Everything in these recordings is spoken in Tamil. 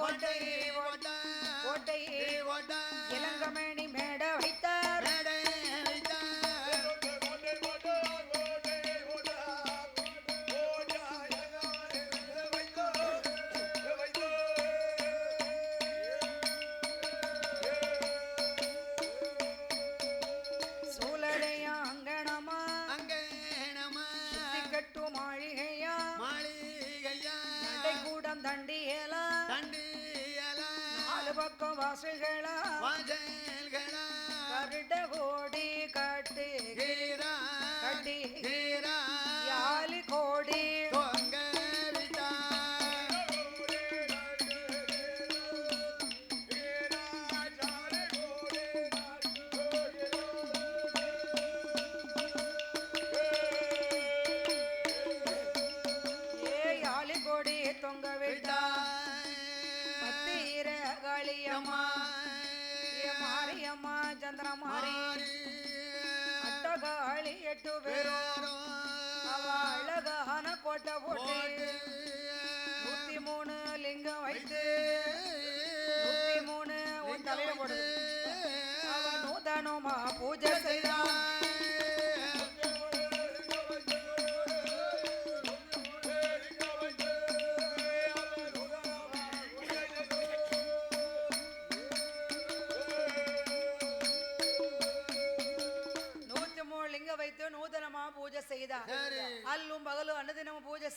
ஓட்டை ஓட்டை ஓட்டை ஓட்டை இளங்கமணி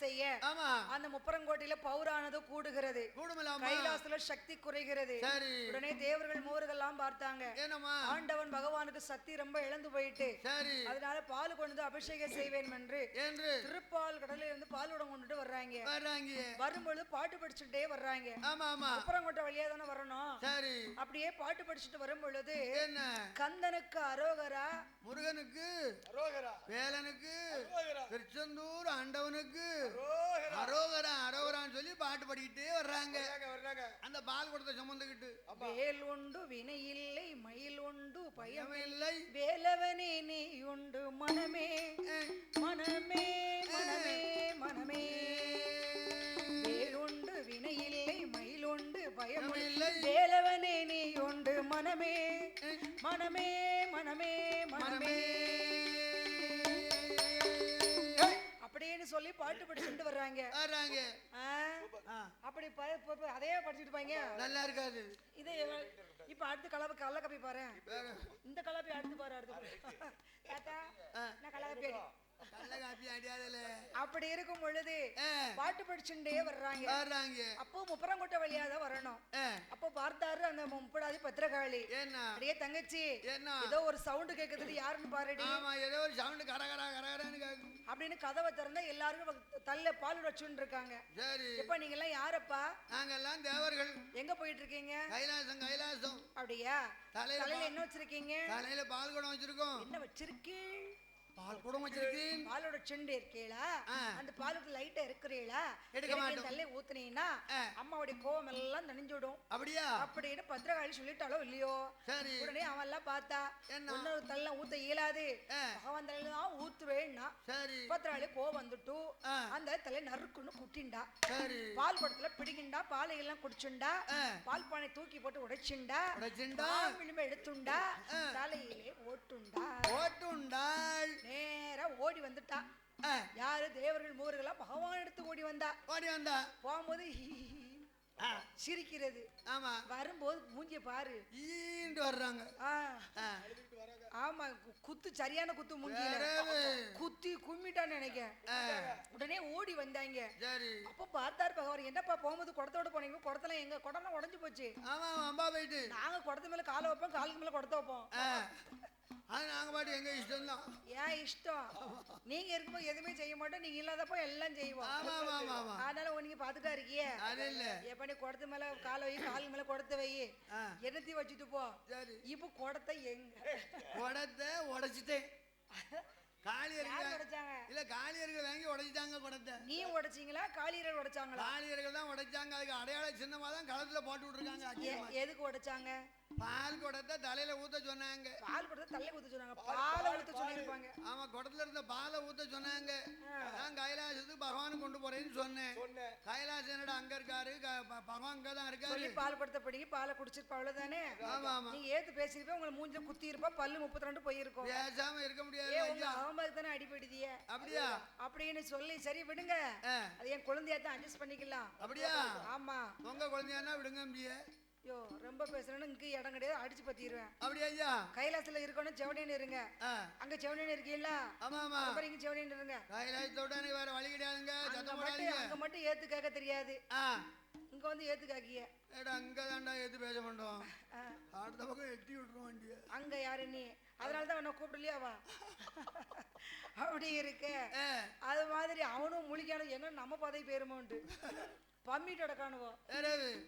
செய்ய. ஆமா. அந்த முப்பரங்கோட்டையில பௌரானது கூடுகிறது. கூடுமலாமா கைலாசத்துல சக்தி குறைகிறது. சரி. உடனே தேவர்கள் மூவர்கள் எல்லாம் பார்த்தாங்க ஆண்டவன் பகவானுக்கு சக்தி ரொம்ப இழந்து போயிட்டு. சரி. அதனால பால் கொண்டு அபிஷேகம் செய்வேன் என்று. என்று திருப்பால் கடலில் இருந்து பாலுடன் கொண்டுட்டு வர்றாங்க. வர்றாங்க. வரும்பொழுது பாட்டு படிச்சுட்டே வர்றாங்க. ஆமா ஆமா. முப்பரங்கோட்டை வழியா தானே வரணும். சரி. அப்படியே பாட்டு படிச்சுட்டு வரும் பொழுது என்ன? கந்தனுக்கு அரோகரா. முருகனுக்கு. வேலனுக்கு. திருச்செந்தூர் ஆண்டவனுக்கு அரோகரா அரோகரான்னு சொல்லி பாட்டு பாடிக்கிட்டே வர்றாங்க. அந்த பால் கொடுத்த சுமந்துக்கிட்டு. வேல் உண்டு வினை இல்லை மயில் உண்டு பயம் பயமில்லை வேலவனே நீ உண்டு மனமே. மனமே மனமே மனமே. வேலுண்டு வினையில்லை மயிலுண்டு பயம் பயமில்லை வேலவனே நீ உண்டு மனமே மனமே மனமே. மனமே. அப்படின்னு சொல்லி பாட்டு படிச்சுட்டு வர்றாங்க. வர்றாங்க. அப்படி அதே படிச்சுட்டு பாங்க நல்லா இருக்காது. இது இப்ப அடுத்து கலவை கல்ல கப்பி பாரு இந்த கலப்பை அடுத்து பாரு அடுத்து. தாத்தா நான் கல்ல கப்பி அடி. கள்ள காப்பி அடியாதல அப்படி இருக்கும் பொழுது பாட்டு படிச்சுட்டே வர்றாங்க. வர்றாங்க. அப்போ முப்பரங்கோட்டை வழியா தான் வரணும் அப்போ பார்த்தாரு அந்த முப்படாதி பத்திரகாளி. அப்படியே தங்கச்சி ஏதோ ஒரு சவுண்ட் கேக்குது யாருன்னு பாருடி. ஆமா ஏதோ ஒரு சவுண்ட் கரகரா கரகரான்னு கேக்கும் அப்படின்னு கதவை திறந்தா எல்லாரும் தள்ள பால் வச்சுன்னு இருக்காங்க. சரி. எப்ப நீங்க எல்லாம் யாரப்பா? நாங்கெல்லாம் தேவர்கள். எங்க போயிட்டு இருக்கீங்க கைலாசம் கைலாசம். அப்படியா? தலையில என்ன வச்சிருக்கீங்க? தலையில பால் குடம் வச்சிருக்கோம். என்ன வச்சிருக்கீள் பால் குடம் வச்சிருக்கேன். பாலோட செண்டு இருக்கீங்களா. அந்த பாலுக்கு லைட்டா இருக்கிறீங்களா எடுக்க மாட்டோம். தள்ளி ஊத்துனீங்கன்னா. அம்மாவுடைய கோவம் எல்லாம் நனைஞ்சுடும். அப்படியா? அப்படின்னு பத்திரகாளி சொல்லிட்டாலோ இல்லையோ? சரி. உடனே அவன் எல்லாம் பார்த்தா என்ன? இன்னொரு தள்ள ஊத்த இயலாது. தலையில தான் ஊத்துவேன்னா சரி பத்திரகாளி கோவம் வந்துட்டு. அந்த தலை நறுக்குன்னு குட்டிண்டா. பால் குடத்துல பிடிக்கிண்டா பாலை எல்லாம் குடிச்சுண்டா. பால் பானை தூக்கி போட்டு உடைச்சுண்டா உடைச்சுண்டா. விளிம்ப எடுத்துண்டா. தலையிலே ஓட்டுண்டா. ஓட்டுண்டாள். நேரா ஓடி வந்துட்டா. யாரு? தேவர்கள் மூவர்களா? பகவான் எடுத்து ஓடி வந்தா. ஓடி வந்தா. போகும்போது சிரிக்கிறது. ஆமா. வரும்போது மூஞ்சிய பாரு. ஈண்டு வர்றாங்க. ஆமா குத்து சரியான குத்து மூஞ்சியில. குத்தி கும்மிட்டான்னு நினைக்க உடனே ஓடி வந்தாங்க. சரி. அப்போ பார்த்தாரு பகவான் என்னப்பா போகும்போது குடத்தோட போனீங்க? குடத்துல எங்க? குடம்லாம் உடஞ்சு போச்சு. ஆமா அம்பா போயிட்டு. நாங்க குடத்து மேல காலை வைப்போம் காலுக்கு மேல குடத்த வைப்போம். அது நாங்க பாட்டு எங்க இஷ்டம் தான் ஏன் இஷ்டம். நீங்க இருக்கும்போது எதுவுமே செய்ய மாட்டோம். நீங்க இல்லாதப்போ எல்லாம் செய்வோம். அதனால நீங்க பாத்துட்டா இருக்கியே. அது இல்ல. எப்ப நீ குடத்து மேல காலை வை கால் மேல குடத்தை வை. என்னத்தையும் வச்சுட்டு போ. சரி. இப்ப குடத்தை எங்க? குடத்தை உடைச்சிட்டேன். காளியர்கள் யார் உடைச்சாங்க? இல்ல காளியர்கள் வாங்கி உடைச்சிட்டாங்க குடத்தை. நீ உடைச்சீங்களா? காளியர்கள் உடைச்சாங்களா? காளியர்கள் தான் உடைச்சாங்க. அதுக்கு அடையாள சின்னமா தான் களத்துல போட்டு விட்டுருக்காங்க. எதுக்கு உடைச்சாங்க? பால் குடத்தை தலையில ஊத்த சொன்னாங்க. பால் கொடுத்து தள்ளி ஊத்த சொன்னாங்க. பாலை ஊத்த சொல்லியிருப்பாங்க. ஆமா குடத்துல இருந்த பாலை ஊத்த சொன்னாங்க. நான் கைலாசத்துக்கு பகவான் கொண்டு போறேன்னு சொன்னேன். கைலாசம் என்னடா அங்க இருக்காரு? பகவான் அங்க தான் இருக்காரு. பால் கொடுத்த பிடிக்கி பாலை குடிச்சிருப்பா அவ்வளவுதானே? ஆமா ஆமா. நீங்க ஏத்து பேசிருப்ப உங்களை மூஞ்சில குத்தி இருப்பா பல்லு முப்பத்தி ரெண்டு போயிருக்கும். பேசாம இருக்க முடியாது அவங்களுக்கு தானே அடிபடுதிய அப்படியா? அப்படின்னு சொல்லி சரி விடுங்க. அது என் குழந்தையா தான் அட்ஜஸ்ட் பண்ணிக்கலாம். அப்படியா? ஆமா. உங்க குழந்தையானா விடுங்க அப்படியே யோ ரொம்ப பேசுறேன்னு இங்க இடம் கிடையாது அடிச்சு பத்திடுவேன். அப்படியா ஐயா? கைலாசத்துல இருக்கணும் செவனேன்னு இருங்க. அங்க செவனேன்னு இருக்கீங்களா? ஆமா ஆமா. அப்புறம் இங்க செவனேன்னு இருங்க. கைலாசத்தோட எனக்கு வேற வழி கிடையாதுங்க. அங்க மட்டும் போடாதீங்க. அங்க மட்டும் ஏத்து கேட்க தெரியாது இங்க வந்து ஏத்து காக்கிய ஏடா அங்க தாண்டா எது பேச மாட்டோம். அடுத்த பக்கம் எட்டி விட்டுருவோம் வண்டியை. அங்க யாரு நீ? அதனால தான் உன்னை கூப்பிடலையா வா. அப்படி இருக்க. அது மாதிரி அவனும் முழிக்கானும் எங்க நம்ம பதவி பேருமோண்டு பம்மிட்டோட காணுவோம்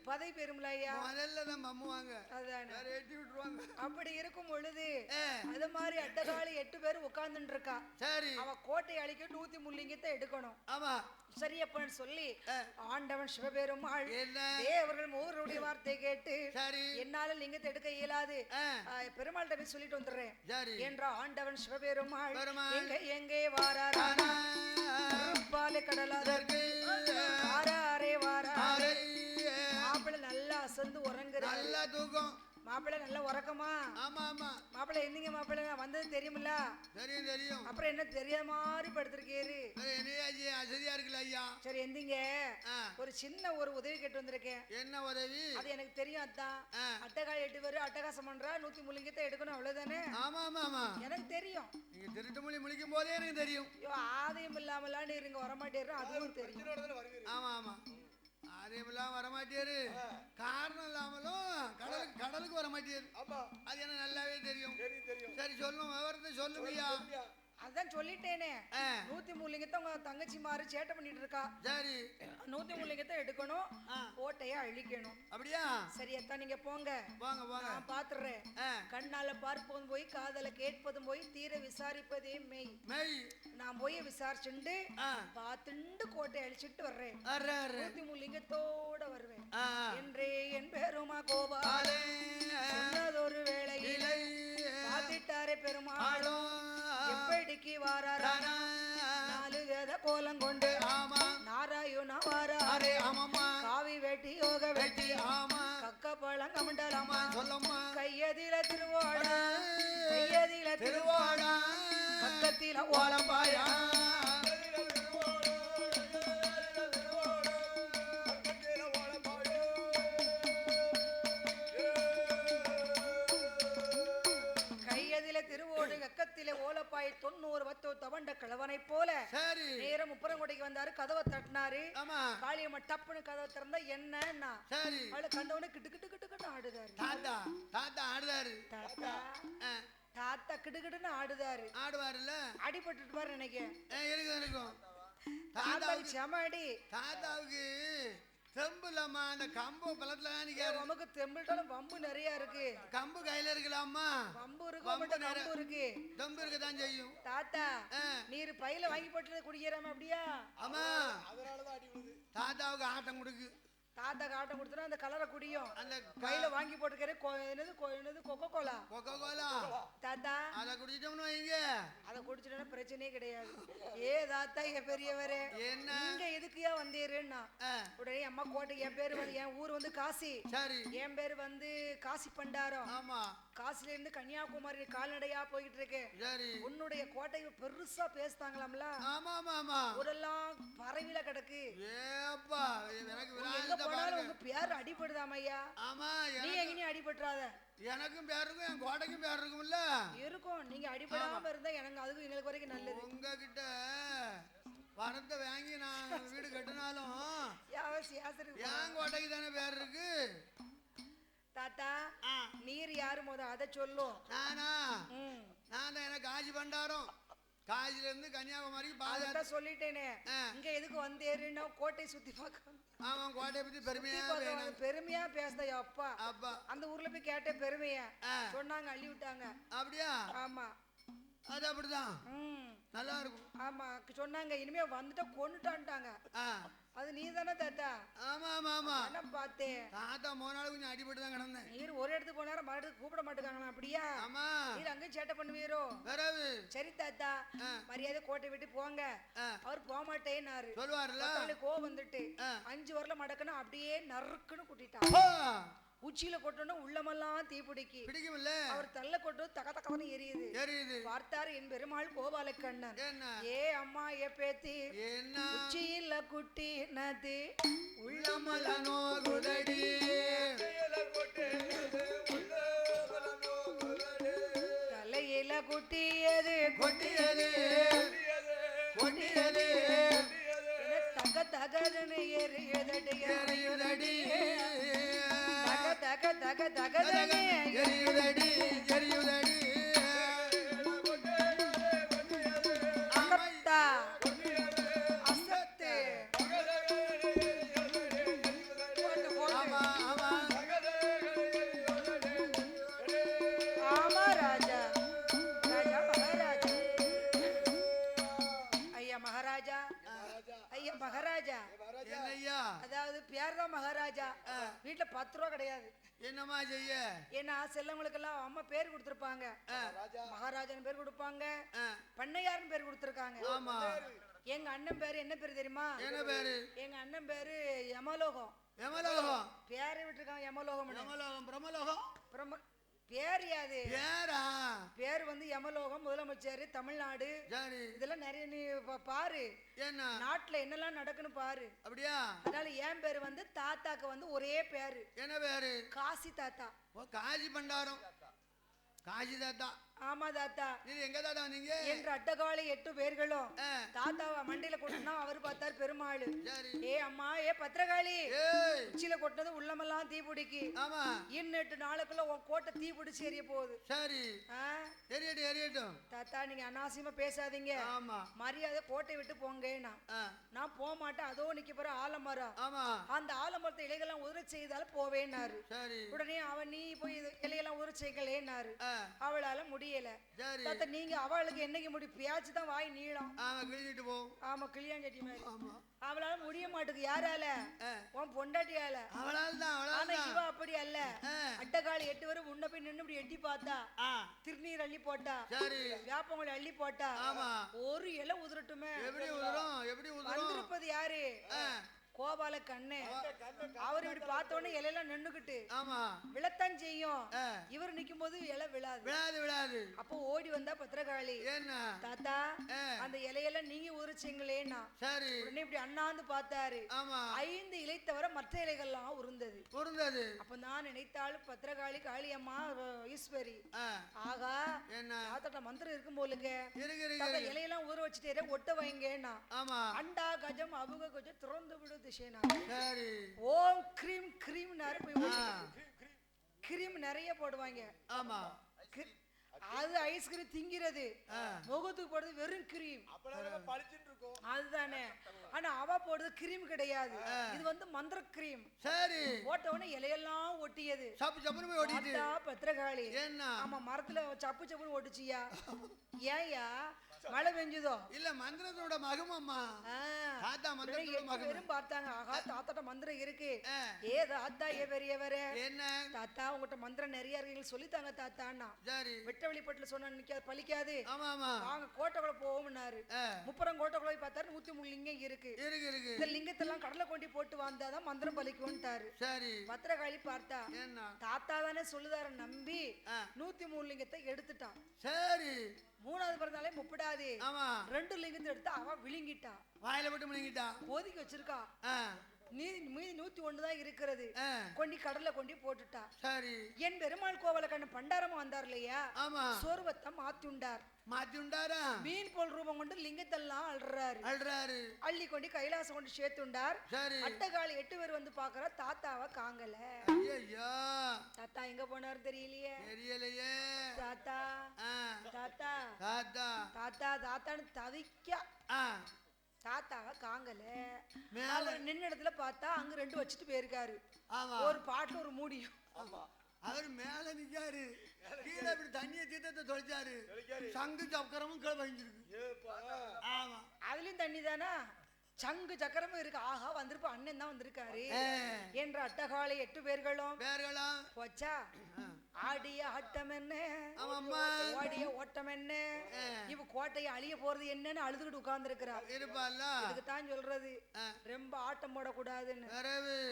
பதவி பெருமில்ல ஐயா முதல்ல தான் மம்முவாங்க அதுதானே வேற எட்டி விட்டுருவாங்க. அப்படி இருக்கும் பொழுது அது மாதிரி அட்டகாலி எட்டு பேர் உட்கார்ந்துட்டு இருக்கா சரி. அவ கோட்டை அழிக்க நூத்தி முள்ளிங்கத்தை எடுக்கணும். ஆமா. சரியப்பன்னு சொல்லி. ஆண்டவன் சிவபெருமாள் என்ன? தேவர்கள் மூவருடைய வார்த்தை கேட்டு என்னால லிங்கத்தை எடுக்க இயலாது. பெருமாள்கிட்ட போய் சொல்லிட்டு வந்துடுறேன். சரி. என்ற ஆண்டவன் சிவபெருமாள் பெருமாள். எங்க எங்கே வாராரா? ஆனா, பாலை கடலாத அதற்கு வாராரே வாரா அசந்து உறங்குறாரு நல்லா தூக்கம். மாப்பிள்ளை நல்லா உறக்கமா? ஆமா ஆமா. மாப்பிள்ளை எந்தீங்க மாப்பிள்ளை நான் வந்தது தெரியுமில்ல? தெரியும் தெரியும். அப்புறம் என்ன தெரியாத மாதிரி படுத்திருக்கேரு? அசதியா இருக்குல்ல ஐயா? சரி எந்தீங்க. ஒரு சின்ன ஒரு உதவி கேட்டு வந்திருக்கேன். என்ன உதவி? அது எனக்கு தெரியும் அதான். ஆ, அட்டகாய் எட்டு பேரு அட்டகாசம் பண்றா நூத்தி முள்ளிங்கத்தை எடுக்கணும் அவ்வளவுதானே? ஆமா ஆமா ஆமா. எனக்கு தெரியும். நீங்க திருட்டு மொழி முழிக்கும் போதே எனக்கு தெரியும். ஐயோ ஆதாயம் இல்லாமலான்னு இருங்க வரமாட்டேரு அதுவும் தெரியும் ஆமா. ஆமா அதேமெல்லாம் வரமாட்டியாரு காரணம் இல்லாமலும் கடலுக்கு கடலுக்கு வரமாட்டியாரு அது எனக்கு நல்லாவே தெரியும். சரி சொல்லும் விவரத்தை சொல்லுங்கய்யா. சொல்லுங்க. அதான் சொல்லிட்டேனே. நூத்தி முள்ளிங்கத்தை உங்க தங்கச்சி மாறு சேட்டை பண்ணிட்டு இருக்கா? சரி. நூத்தி முள்ளிங்கத்தை எடுக்கணும் ஆ, கோட்டையை அழிக்கணும். அப்படியா? சரி அத்தான் நீங்க போங்க. வாங்க வாங்க நான் பாத்துறேன். கண்ணால பார்ப்பதும் போய் காதல கேட்பதும் போய் தீர விசாரிப்பதே மெய். மெய். நான் போய் விசாரிச்சுண்டு பார்த்துண்டு கோட்டை அழிச்சிட்டு வர்றேன். நூத்தி முள்ளிங்கத்தோட வருவேன். என்றே என் பேருமா கோபா கமண்டலாமா சொல்லம்மா, கையதில திருவோடா கையதில திருவோ திருவாடா, பக்கத்தில ஓலம்பாயா, ஓலப்பாய் தொண்ணூறு வத்தோ தவண்ட கிழவனை போல. சரி. நேரம் முப்பரங்கோட்டைக்கு வந்தாரு கதவை தட்டினாரு. ஆமா. காளியம்மா டப்புன்னு கதவை திறந்தா என்னன்னா? சரி. அவளை கண்டவனே கிட்டு கிட்டு கிட்டு கிட்டு ஆடுதாரு. தாத்தா தாத்தா ஆடுதாரு. தாத்தா தாத்தா கிட்டு கிட்டுன்னு ஆடுதாரு. ஆடுவாருல்ல? அடிபட்டுட்டு பாரு நினைக்கிறேன் ஆ, இருக்கும் இருக்கும் தாத்தாவுக்கு செமடி தாத்தாவுக்கு தெம்பு இல்லாமா அந்த கம்பு பழத்துல நிக்காரு உமக்கு தெம்பிட்டாலும் வம்பு நிறைய இருக்கு. கம்பு கையில இருக்கலாமா வம்பு இருக்கு வம்பு வம்பு இருக்கு. தெம்பு இருக்கதான் செய்யும். தாத்தா நீர் பையில வாங்கி போட்டு குடிக்கிறாம அப்படியா? ஆமா. அதனாலதான் தாத்தாவுக்கு ஆட்டம் கொடுக்கு. தாத்தா காட்டம் கொடுத்தா அந்த கலரை குடியும். அந்த கையில வாங்கி போட்டுக்கிற என்னது என்னது கொக்கோ கோலா கொக்கோ கோலா தாத்தா. அதை குடிச்சிட்டோம்னு வைங்க. அதை குடிச்சிட்டா பிரச்சனையே கிடையாது. ஏ தாத்தா என் பெரியவரே. என்ன? நீங்க எதுக்குயா வந்தீருன்னா உடனே அம்மா கோட்டை என் பேரு வந்து என் ஊர் வந்து காசி. சரி. என் பேரு வந்து காசி பண்டாரம். ஆமா. காசில இருந்து கன்னியாகுமரி கால்நடையா போய்கிட்டு இருக்கேன் சரி. உன்னுடைய கோட்டை பெருசா பேசுதாங்களாம்ல ஆமா ஆமா ஆமா ஊரெல்லாம் பறவையில கிடக்கு. ஏப்பா எனக்கு போனாலும் உங்க பேர் அடிபடுதாம் ஐயா ஆமா நீ எங்கேயும் அடிபட்டுறாத. எனக்கும் பேர் இருக்கும் என் கோட்டைக்கும் பேர் இருக்கும்ல? இருக்கும். நீங்க அடிபடாம இருந்தா எனக்கு அதுக்கு எங்களுக்கு வரைக்கும் நல்லது. உங்ககிட்ட வரத்தை வாங்கி நான் வீடு கட்டினாலும் என் கோட்டைக்கு தானே பேர் இருக்கு? தாத்தா நீர் யாரு முத அதை சொல்லும் நானா? நான் தான் எனக்கு காஞ்சி பண்டாரம். காஞ்சில இருந்து கன்னியாகுமரிக்கு பாதை சொல்லிட்டேனே. இங்க எதுக்கு வந்தேருன்னா கோட்டை சுத்தி பார்க்க ஆமாம் கோட்டையை பத்தி பெருமையா பெருமையா பேசுதா அப்பா. அப்பா. அந்த ஊர்ல போய் கேட்டேன் பெருமையா. சொன்னாங்க அள்ளி விட்டாங்க. அப்படியா? ஆமா. அது அப்படிதான். நல்லா இருக்கும் ஆமா சொன்னாங்க இனிமே வந்துட்டா கொண்டுட்டான்ட்டாங்க அது நீ தானே தாத்தா? ஆமா ஆமா ஆமா. என்ன பார்த்தேன்? தாத்தா மூணு நாள் கொஞ்சம் அடிபட்டு தான் கிடந்தேன். நீர் ஒரு இடத்துக்கு போனார மறுபடியும் கூப்பிட மாட்டேங்காங்களா அப்படியா? ஆமா. நீர் அங்கேயும் சேட்டை பண்ணுவீரோ? பிறகு சரி தாத்தா. மரியாதை கோட்டை விட்டு போங்க. அவர் போக மாட்டேன்னாரு சொல்லுவார்ல கோவம் வந்துட்டு. அஞ்சு வரல மடக்குன்னு அப்படியே நறுக்குன்னு குட்டிட்டான். ஓ, உச்சியில கொட்டணும் உள்ளமெல்லாம் தீப்பிடிக்கி. பிடிக்கும்ல அவர் தள்ள கொட்டும் தக தகவனு எரியுது. எரியுது. பார்த்தார் என் பெருமாள் கோபாலக்கண்ணன். என்ன? ஏ அம்மா ஏ பேத்தி. என்ன? உச்சியில குட்டி நது உள்ளமல நோகுதடி தலையில குட்டியது. கொட்டியது. கொட்டியது. தக தகதனு எரியுதடி. எரியுதடி. தக தக தக எரியுதடி எரியுதடி ஐயா மகாராஜா. என்னய்யா? அதாவது பேர் தான் மகாராஜா. வீட்டுல பத்து ரூபா கிடையாது. என்னம்மா செய்ய? ஏன்னா செல்லவங்களுக்கெல்லாம் அம்மா பேர் கொடுத்துருப்பாங்க. மகாராஜன் பேர் கொடுப்பாங்க. பண்ணையாருன்னு பேர் கொடுத்துருக்காங்க. ஆமா. எங்க அண்ணன் பேரு என்ன பேர் தெரியுமா? என்ன பேரு? எங்க அண்ணன் பேரு யமலோகம். யமலோகம். பேரை விட்டுருக்காங்க யமலோகம் யமலோகம் பிரமலோகம் பிரம்ம பேர் யாது பேரா? பேர் வந்து யமலோகம் முதலமைச்சர் தமிழ்நாடு. சரி இதெல்லாம் நிறைய நீ பாரு. என்ன? நாட்டுல என்னெல்லாம் நடக்குன்னு பாரு. அப்படியா? அதனால என் பேரு வந்து தாத்தாக்கு வந்து ஒரே பேரு. என்ன பேரு? காசி தாத்தா. ஓ காசி பண்டாரம். காசி தாத்தா. ஆமா தாத்தா. நீ எங்க தாத்தா வந்தீங்க என்ற அட்டகாலை எட்டு பேர்களும். தாத்தாவை மண்டையில கொட்டினா அவர் பார்த்தார் பெருமாள். ஏ அம்மா ஏ பத்திரகாளி. உச்சியில கொட்டினது உள்ளமெல்லாம் தீப்பிடிக்கு. ஆமா. இன்னும் எட்டு நாளுக்குள்ள உன் கோட்டை தீ பிடிச்சி எரிய போகுது. சரி? எரியட்டும் எரியட்டும். தாத்தா நீங்க அனாவசியமா பேசாதீங்க. ஆமா. மரியாதை கோட்டை விட்டு போங்கேனா ஆ, நான் போக மாட்டேன் அதோ நிக்க போற ஆலமரம். ஆமா. அந்த ஆலமரத்தை இலைகள்லாம் உதிர செய்தாலும் போவேன்னாரு. சரி. உடனே அவன் நீ போய் இலையெல்லாம் உதிர செய்கலேன்னாரு ஆ, அவளால முடியல. தாத்தா நீங்க அவளுக்கு என்னைக்கு முடி பேச்சு தான் வாய் நீளம். ஆமா மாதிரி. ஆமா. அவளால முடிய மாட்டுக்கு யாரால? உன் பொண்டாட்டியால. அவளால் தான் அவளால் இவ அப்படி அல்ல. ஆ, அட்டகாளி எட்டு வரும் முன்ன போய் நின்னு இப்படி எட்டி பார்த்தா திருநீர் அள்ளி போட்டா சரி. வேப்பங்களை அள்ளி போட்டா ஆமா. ஒரு இலை உதிரட்டுமே. எப்படி உதரும்? எப்படி உதரும்? வந்திருப்பது யாரு? கோபால கண்ணு. அவர் இப்படி பார்த்த உடனே இலையெல்லாம் நின்னுக்கிட்டு. ஆமா. விழத்தான் செய்யும். இவர் நிக்கும் போது இலை விழாது. விழாது விழாது. அப்போ ஓடி வந்தா பத்திரகாளி. என்ன தாத்தா அந்த இலையெல்லாம் நீங்க உரிச்சிங்களேன்னா. சரி. உடனே இப்படி அண்ணாந்து பார்த்தாரு. ஆமா. ஐந்து இலை தவிர மற்ற இலைகள்லாம் உருந்தது. பொருந்தது அப்ப நான் நினைத்தாள் பத்திரகாளி காளியம்மா ஈஸ்வரி. ஆகா என்ன தாத்தாட்ட மந்திரம் இருக்கும் போலுங்க. தாத்தா. இலையெல்லாம் ஊற வச்சுட்டே ஒட்ட வைங்கன்னா ஆமா. அண்டா கஜம் அவுக கஜம் திறந்து விடு சரி. ஓம் கிரீம் கிரீம் நிறைய போய் ஆ, ஊத்தி- கிரீம் நிறைய போடுவாங்க. ஆமா. அது ஐஸ்கிரீம் திங்கிறது. முகத்துக்கு போடுறது வெறும் கிரீம் அப்பெல்லாம் பளிச்சுட்டு இருக்கும். அதுதானே. ஆனா அவ போடுறது கிரீம் கிடையாது. இது வந்து மந்திர கிரீம் சரி. போட்ட உடனே இலையெல்லாம் ஒட்டியது. சப்பு ஓடிட்டு பார்த்தா பத்திரகாளி. ஆமா மரத்துல சப்பு சப்புன்னு ஒட்டுச்சியா? ஏயா மழை பெஞ்சுதோ? இல்ல மந்திரத்தோட மகமம்மா. தாத்தா மந்திரத்தோட எட்டு மகமம் பார்த்தாங்க. ஆகா தாத்தாட்ட மந்திரம் இருக்கு. ஏ தாத்தா ஏ பெரியவரே. என்ன? தாத்தா உங்ககிட்ட மந்திரம் நிறைய இருக்கு. சொல்லித்தாங்க தாத்தான்னா. சரி. வெட்ட வெளிப்பட்டுல சொன்ன நிக்காது பலிக்காது ஆமா ஆமா. வாங்க கோட்டைக்குள்ள போவோம்னாரு. முப்பரம் கோட்டைக்குள்ள போய் பார்த்தாரு நூத்தி மூணு லிங்கம் இருக்கு. இருக்கு இருக்கு. இந்த லிங்கத்தெல்லாம் கடலை கொண்டு போட்டு வந்தாதான் மந்திரம் பலிக்கும்ட்டாரு. சரி. பத்திரகாளி பார்த்தா தாத்தா தானே சொல்லுதாரு நம்பி நூத்தி மூணு லிங்கத்தை எடுத்துட்டான். சரி. மூணாவது பிறந்தாலே முப்படாது. ஆமா. ரெண்டு லிங்கத்தை எடுத்து அவன் விழுங்கிட்டான் வாயில போட்டு முழுங்கிட்டா. ஒதுக்கி வச்சிருக்கா. நீதி மீதி நூத்தி ஒண்ணுதான் இருக்கிறது. கொண்டி கடல்ல கொண்டு போட்டுட்டா. சரி. என் பெருமாள் கோவல கண்ணு பண்டாரமா வந்தார் இல்லையா? ஆமா. சோர்வத்தை மாத்தி உண்டார் மாத்தி உண்டாரா மீன் போல் ரூபம் கொண்டு லிங்கத்தெல்லாம் அல்றாரு அல்றாரு அள்ளி கொண்டு கைலாசம் கொண்டு சேர்த்துண்டார். சரி. அட்டகாலி எட்டு பேர் வந்து பாக்குற தாத்தாவை காங்கல. ஐயோ தாத்தா எங்க போனாரு தெரியலையே? தெரியலையே. தாத்தா. தாத்தா. தாத்தா. தாத்தா தாத்தான்னு தவிக்க. தாத்தாவை காங்கல. மேல. அவர் நின்ன இடத்துல பார்த்தா அங்க ரெண்டு வச்சுட்டு போயிருக்காரு. ஆமா. ஒரு பாட்டு ஒரு மூடியும். ஆமா. அவர் மேல நிக்காரு. கீழே இப்படி தண்ணியை தீர்த்தத்தை தொலைச்சாரு. சங்கு சக்கரமும் கீழே வழிஞ்சிருக்கு ஏப்பா. ஆமா. அதுலயும் தண்ணி தானா? சங்கு சக்கரமும் இருக்கு. ஆஹா வந்திருப்ப. அண்ணன் தான் வந்திருக்காரு. என்ற அட்டகாலை எட்டு பேர்களும். பேர்களாம் போச்சா? ஆடிய ஆட்டம் என்ன? ஓடிய ஓட்டம் என்ன? இவ கோட்டையை அழிய போறது என்னன்னு அழுதுகிட்டு உட்கார்ந்து இருப்பால்ல அதுக்கு தான் சொல்றது. ரொம்ப ஆட்டம் போடக்கூடாதுன்னு.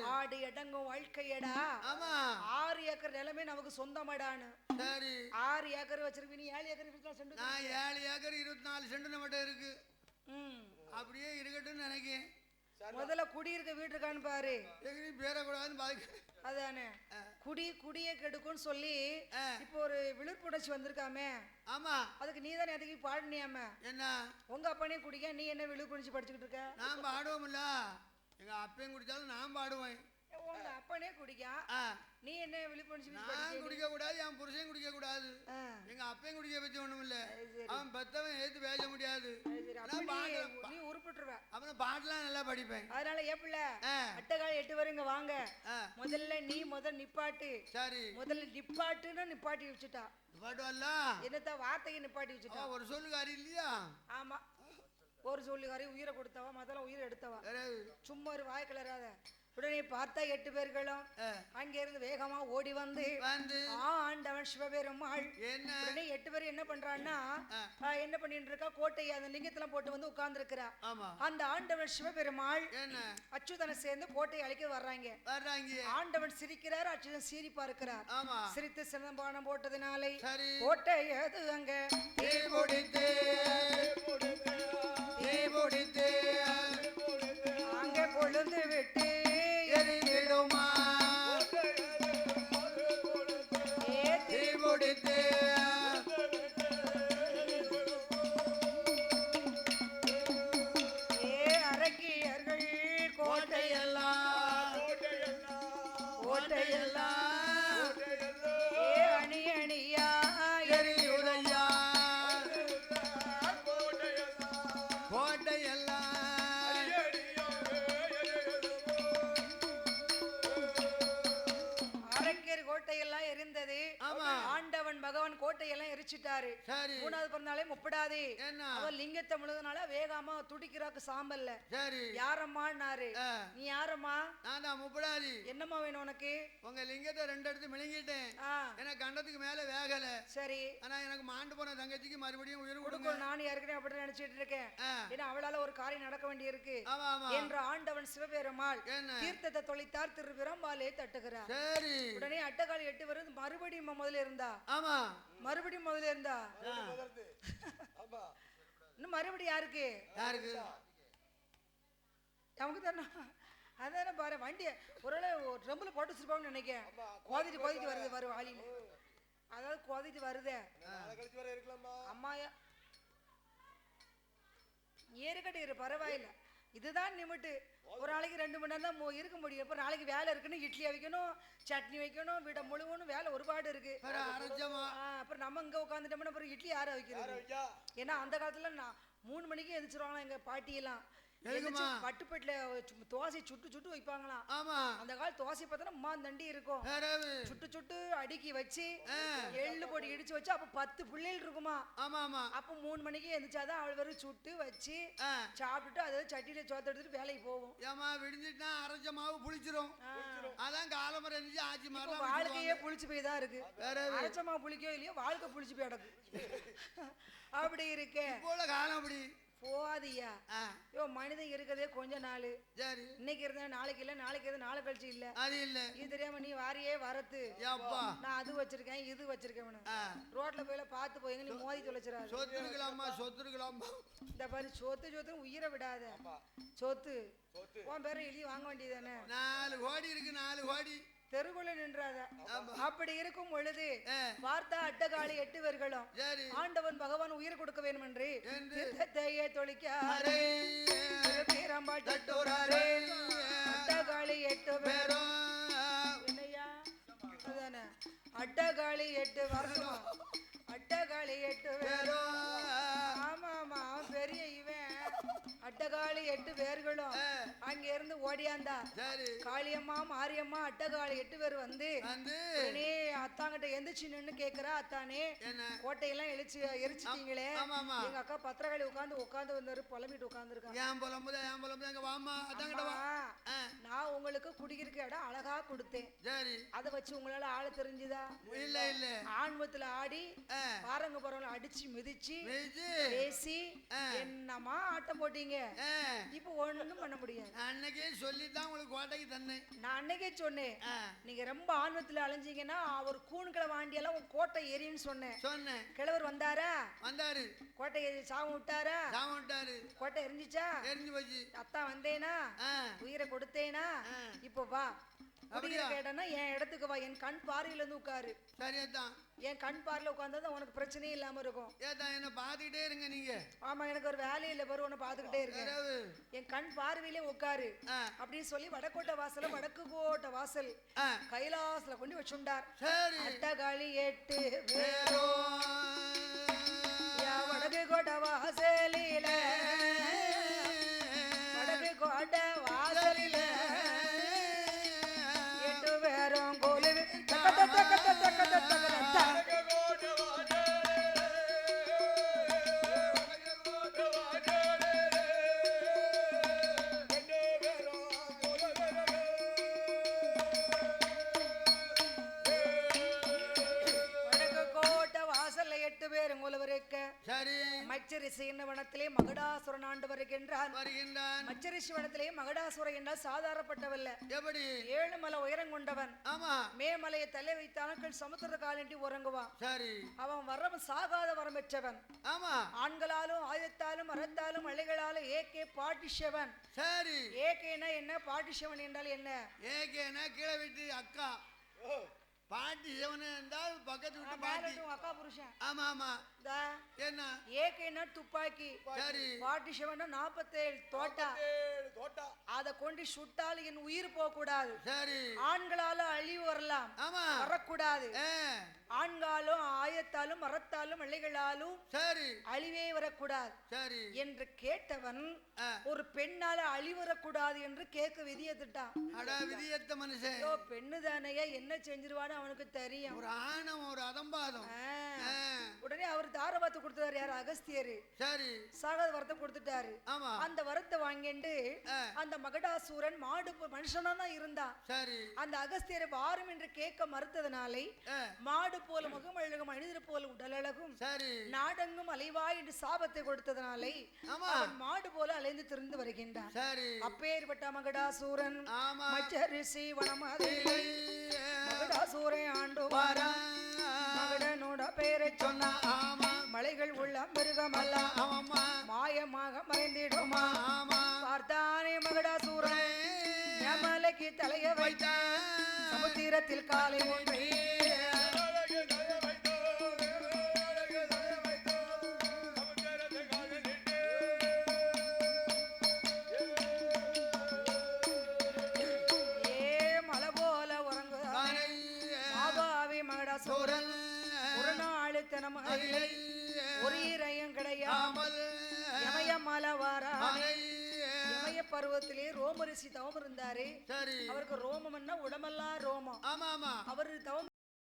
ஆடு இடங்கும் வாழ்க்கையடா. ஆமா. ஆறு ஏக்கர் நிலமே நமக்கு சொந்தமடான்னு. சரி. ஆறு ஏக்கர் வச்சிருக்கு. நீ ஏழு ஏக்கர் செண்டு நான் ஏழு ஏக்கர் இருபத்தி நாலு சென்ட் நம்மகிட்ட இருக்கு. அப்படியே இருக்கட்டும்னு நினைக்கிறேன் முதல்ல குடியிருக்க வீட்டு இருக்கான்னு பாரு. பேரக்கூடாதுன்னு அதானே. குடி குடியே கெடுக்கும்னு சொல்லி. இப்போ ஒரு விழுப்புணர்ச்சி வந்திருக்காமே. ஆமா. அதுக்கு நீ தானே எதுக்கு பாடினியாம? என்ன? உங்க அப்பனே குடிக்க நீ என்ன விழுப்புணர்ச்சி படிச்சுக்கிட்டு இருக்க? நான் பாடுவோம்ல எங்க அப்பையும் குடிச்சாலும் நான் பாடுவேன். உங்க அப்பனே குடிக்க. ஆ, நீ என்ன விழுப்புணர்ச்சி நான் குடிக்க கூடாது என் புருஷன் குடிக்க கூடாது. எங்க அப்பையும் குடிக்க பத்தி ஒண்ணும் இல்ல. அவன் பெத்தவன் ஏத்து பேச முடியாது. நீ உருப்பிட்டுருவ. அப்புறம் பாட்டுலாம் நல்லா படிப்பேன். அதனால ஏப்பிள்ள அட்டகால எட்டு வரும் இங்க வாங்க. முதல்ல நீ முதல் நிப்பாட்டு. சரி. முதல்ல நிப்பாட்டுன்னு நிப்பாட்டி வச்சுட்டா. என்னத்த வார்த்தையை நிப்பாட்டி வச்சுட்டா? ஒரு சொல்லுக்காரி இல்லையா? ஆமா. ஒரு சொல்லுகாரி உயிரை கொடுத்தவா? முதல்ல உயிரை எடுத்தவா? சும்மா ஒரு வாய் கிளறாத. உடனே பார்த்தா எட்டு பேர்களும் அங்கிருந்து வேகமா ஓடி வந்து வந்து. ஆண்டவன் சிவபெருமாள். என்ன? உடனே எட்டு பேர் என்ன பண்றான்னா என்ன பண்ணிட்டு இருக்கா கோட்டையை அந்த லிங்கத்துல போட்டு வந்து உட்கார்ந்து ஆமா. அந்த ஆண்டவன் சிவபெருமாள் என்ன? அச்சுதனை சேர்ந்து கோட்டையை அழிக்க வர்றாங்க. வர்றாங்க. ஆண்டவன் சிரிக்கிறார் அச்சுதன் சீறி பார்க்கிறார் ஆமா. சிரித்து சிலம்பானம் போட்டதினாலே கோட்டை எது அங்க? தீ தீ அங்க கொழுந்து விட்டு எரிவிடுமா ஏ தீ ஏ அரக்கியர்கள் கோட்டையெல்லாம் கோட்டையெல்லாம் கோட்டையெல்லாம் எரிச்சிட்டாரு சரி மூணாவது பிறந்தாலே முப்படாதே. என்ன? அவன் லிங்கத்தை முழுதுனால வேகாம துடிக்கிறாக்கு சாம்பல்ல. சரி. யாரம்மான்னாரு? ஆ, நீ யாரம்மா? நான் தான் முப்படாதி. என்னம்மா வேணும் உனக்கு? உங்க லிங்கத்தை ரெண்டு இடத்து மிளங்கிட்டேன் எனக்கு கண்டத்துக்கு மேல வேகல. சரி. ஆனா எனக்கு மாண்டு போன தங்கச்சிக்கு மறுபடியும் உயிர் கொடுங்க. கொடுக்கும் நானும் ஏற்கனவே அப்படி நினைச்சிட்டு இருக்கேன். ஏன்னா அவளால ஒரு காரியம் நடக்க வேண்டி இருக்கு என்ற ஆண்டவன் சிவபெருமாள் தீர்த்தத்தை தொலைத்தார் திருவிரம்பாலே தட்டுகிறார். சரி. உடனே அட்டகால் எட்டு வருது மறுபடியும் முதல்ல இருந்தா? ஆமா. மறுபடியும் முதல்ல இருந்தா? இன்னும் மறுபடியும் யாருக்கு? யாருக்கு? நமக்கு தானே அதானே பாரு வண்டிய ஒரு ட்ரம்பில் போட்டு வச்சிருப்பாங்கன்னு நினைக்கிறேன். கோதிட்டு கோதிட்டு வருது வரு. வாளியில. அதாவது கோதிட்டு வருதே. நாளை கழிச்சு வர இருக்கலாமா அம்மாயா. ஏறுகட்டு இரு பரவாயில்ல. இதுதான் நிமிட்டு ஒரு நாளைக்கு ரெண்டு மணி நேரம் தான் இருக்க முடியும். இப்போ நாளைக்கு வேலை இருக்குன்னு இட்லி வைக்கணும் சட்னி வைக்கணும் வீடை முழுவணும் வேலை ஒருபாடு இருக்கு. அப்புறம் நம்ம இங்க உட்காந்துட்டோம்னா அப்புறம் இட்லி யாரை வைக்கிறது ஐயா ஏன்னா அந்த காலத்துல நான் மூணு மணிக்கு எந்திரிச்சிருவாங்களாம் எங்க பாட்டியெல்லாம். எதுக்குமா? பட்டுப்பட்டில தோசை சுட்டு சுட்டு வைப்பாங்களாம். ஆமா. அந்த கால தோசை பார்த்தோன்னா அம்மா தண்டி இருக்கும். சுட்டு சுட்டு அடுக்கி வச்சு. எள்ளு போட்டு இடிச்சு வச்சு அப்ப பத்து பிள்ளைகள் இருக்குமா? ஆமா ஆமா. அப்ப மூணு மணிக்கு எந்திரிச்சாதான் அவள் வெறும் சுட்டு வச்சு சாப்பிட்டுட்டு அதாவது சட்டியில சோத்த எடுத்துட்டு வேலைக்கு போவோம். ஏமா விடிஞ்சிட்டா அரைச்ச மாவு புளிச்சிரும். அதான் காலமரம் இருந்துச்சு ஆச்சி மாதிரி வாழ்க்கையே புளிச்சு போய் தான் இருக்கு வேறவு அரைச்சமா புளிக்கோ இல்லையோ வாழ்க்கை புளிச்சு போய் கிடக்கு. அப்படி இருக்கே. போல காலம் அப்படி. போகாதியா. ஆ, ஐயோ மனிதன் இருக்கிறதே கொஞ்ச நாள். சரி. இன்னைக்கு இருந்தா நாளைக்கு இல்ல நாளைக்கு இருந்தா நாளை கழிச்சு இல்ல. அது இல்ல. இது தெரியாம நீ வாரியே வரத்து. நான் அது வச்சிருக்கேன் இது வச்சிருக்கேன் ரோட்ல போயில பார்த்து போய் நீ மோதி தொலைச்சிடாது. சொத்து இருக்கலாமா சொத்து இருக்கலாமா இந்த பாரு சொத்து சொத்து உயிரை விடாத. சொத்து. உன் பேரை எழுதி வாங்க வேண்டியதானே நாலு கோடி இருக்கு நாலு கோடி. தெருக்குள்ள நின்றாத அப்படி இருக்கும் பொழுது ஆ, பார்த்தா அட்டகாளி எட்டு பேர்களும் சரி. ஆண்டவன் பகவான் உயிர் கொடுக்க வேண்டும் என்று. தீர்த்தத்தையே தொழிக்க அரே. பீரம்பாட்டு தட்டோரே அட்டகாளி எட்டு பேர். பேரும் அட்டகாளி எட்டு வரணுமா அட்டகாளி எட்டு பேர். பேரும் ஆமா ஆமா பெரிய இவன். அட்டகாளி எட்டு பேர்களும். அங்க இருந்து ஓடியாந்தா. காளியம்மா மாரியம்மா அட்டகாளி எட்டு பேர் வந்து உடனே அத்தாங்கிட்ட எந்திரிச்சு நின்னு கேக்குறா அத்தானே கோட்டையெல்லாம் எரிச்சு எரிச்சிட்டீங்களே. எங்க அக்கா பத்திரகாளி உட்காந்து உட்காந்து வந்தாரு புலம்பிட்டு உட்காந்துருக்காங்க ஏன் புலம்புத ஏன் புலம்புத? எங்க வாமா ஆ, நான் உங்களுக்கு குடியிருக்க இடம் அழகா கொடுத்தேன். சரி. அதை வச்சு உங்களால ஆள தெரிஞ்சுதா? இல்ல இல்ல. ஆன்மத்துல ஆடி பாருங்க பரவாயில்ல அடிச்சு மிதிச்சு பேசி. என்னமா ஆட்டம் போட்டீங்க? இப்போ ஒண்ணும் பண்ண முடியாது. அன்னைக்கே சொல்லித்தான் உங்களுக்கு கோட்டைக்கு தந்தேன். நான் அன்னைக்கே சொன்னேன். நீங்க ரொம்ப ஆன்மத்துல அலைஞ்சீங்கன்னா அவர் கூணுக்களை வாண்டியெல்லாம் உன் கோட்டை எரியுன்னு சொன்னேன். சொன்னேன். கிழவர் வந்தாரா? வந்தாரு. கோட்டை எரி- சாபம் விட்டாரா? சாம விட்டாரு. கோட்டை எரிஞ்சிச்சா? எரிஞ்சு போச்சு. அத்தா வந்தேனா? உயிரை கொடுத்தேனா? ஆ. இப்போ வா. அப்படியா? குடியிருக்க இடம்னா என் இடத்துக்கு வா. என் கண் பார்வையில இருந்து உட்காரு. என் கண் பார்வையில உட்கார்ந்தா உனக்கு பிரச்சனையே இல்லாம இருக்கும். என்ன பார்த்துக்கிட்டே இருங்க நீங்க. ஆமா எனக்கு ஒரு வேலையில பாரு உன்னை பார்த்துக்கிட்டே இருக்கேன். யாராவது? என் கண் பார்வையிலே உட்காரு. அப்படின்னு சொல்லி வடக்கோட்டை வாசல வடக்கு கோட்டை வாசல் கைலாசல கொண்டு வச்சுண்டார். அட்டகாளி எட்டு வடக்கு கோட்டை வாசலில. வடக்கு வாசலில் வாசலில எட்டு பேரும் தக்க தக்க தக்க தக்க தக்க கோட்டை வாசல்ல எட்டு பேரும் கோலுவருக்க சரி மச்சரிசி என்ன வனத்திலே மகடாசுரன் ஆண்டு வருகின்றான். வருகின்றான். மச்சரிசி வனத்திலே மகடாசுரன் என்றால் சாதாரணப்பட்டவல்ல எப்படி? ஏழு மலை உயரம் கொண்டவன். ஆமா. மேமலையை தலை வைத்தானக்கள் சமுத்திர காலின்றி உறங்குவான். சரி. அவன் வரவன் சாகாத வரம் பெற்றவன். ஆமா. ஆண்களாலும் ஆயுத்தாலும் மரத்தாலும் அலைகளாலும் ஏகே பாட்டிஷவன். சரி. ஏகேனா என்ன? பாட்டிஷவன் என்றால் என்ன? ஏகேனா கீழே விட்டு அக்கா. பாட்டி சிவனு என்றால் பக்கத்து விட்டு பாட்டி. அக்கா புருஷன். ஆமா ஆமா. என்ன ஏகேனா துப்பாக்கி சரி பாட்டிஷவன் நாற்பத்தேழு தோட்டா தோட்டா அதை கொண்டு சுட்டால் என் உயிர் போக கூடாது சரி ஆண்களால அழிவு வரலாம் வரக்கூடாது ஆண்காலும் ஆயத்தாலும் மரத்தாலும் இலைகளாலும் சரி அழிவே வரக்கூடாது சரி என்று கேட்டவன். ஒரு பெண்ணால அழிவு வரக்கூடாது என்று கேட்க விதியத்துட்டான் அடா விதியத்த மனுஷன் பெண்ணு தானையா? என்ன செஞ்சிருவான்னு அவனுக்கு தெரியும். ஒரு ஆணவம் ஒரு அதம்பாதம். உடனே அவர் தாரவாத்து கொடுத்தாரு யாரு? அகஸ்தியரு. சரி. சாகாத வரத்தை கொடுத்துட்டாரு. ஆமா. அந்த வரத்தை வாங்கிட்டு. அந்த மகடாசூரன் மாடு மனுஷனா தான் இருந்தான் சரி. அந்த அகஸ்தியரை வாரும் என்று கேட்க மறுத்ததனாலே மாடு போல முகம் அழகும் மனிதர் போல உடலழகும் சரி. நாடெங்கும் அலைவாய் என்று சாபத்தை கொடுத்ததனாலே ஆமா. அவன் மாடு போல அலைந்து திரிந்து வருகின்றான். சரி. அப்பேற்பட்ட மகடாசூரன் ஆமா. மச்சரிசி வனமதிலே இல்லை, மகடாசூரை ஆண்டு வரா. மகடனோட பெயரை சொன்னா ஆமா மலைகள் உள்ள மிருகமல்ல. ஆமாம்மா மாயமாக மறைந்திடுமா? ஆமா. பார்த்தானே மகடாசூரன்? யமலைக்கு தலைய வைத்த. வைத்தா. சமுத்திரத்தில் காலை ஒன்றி பருவத்திலே ரோமரிசி தவம் இருந்தாரு. சரி. அவருக்கு ரோமம்னா உடம்பெல்லாம் ரோமம். ஆமா ஆமா அவரு தவம்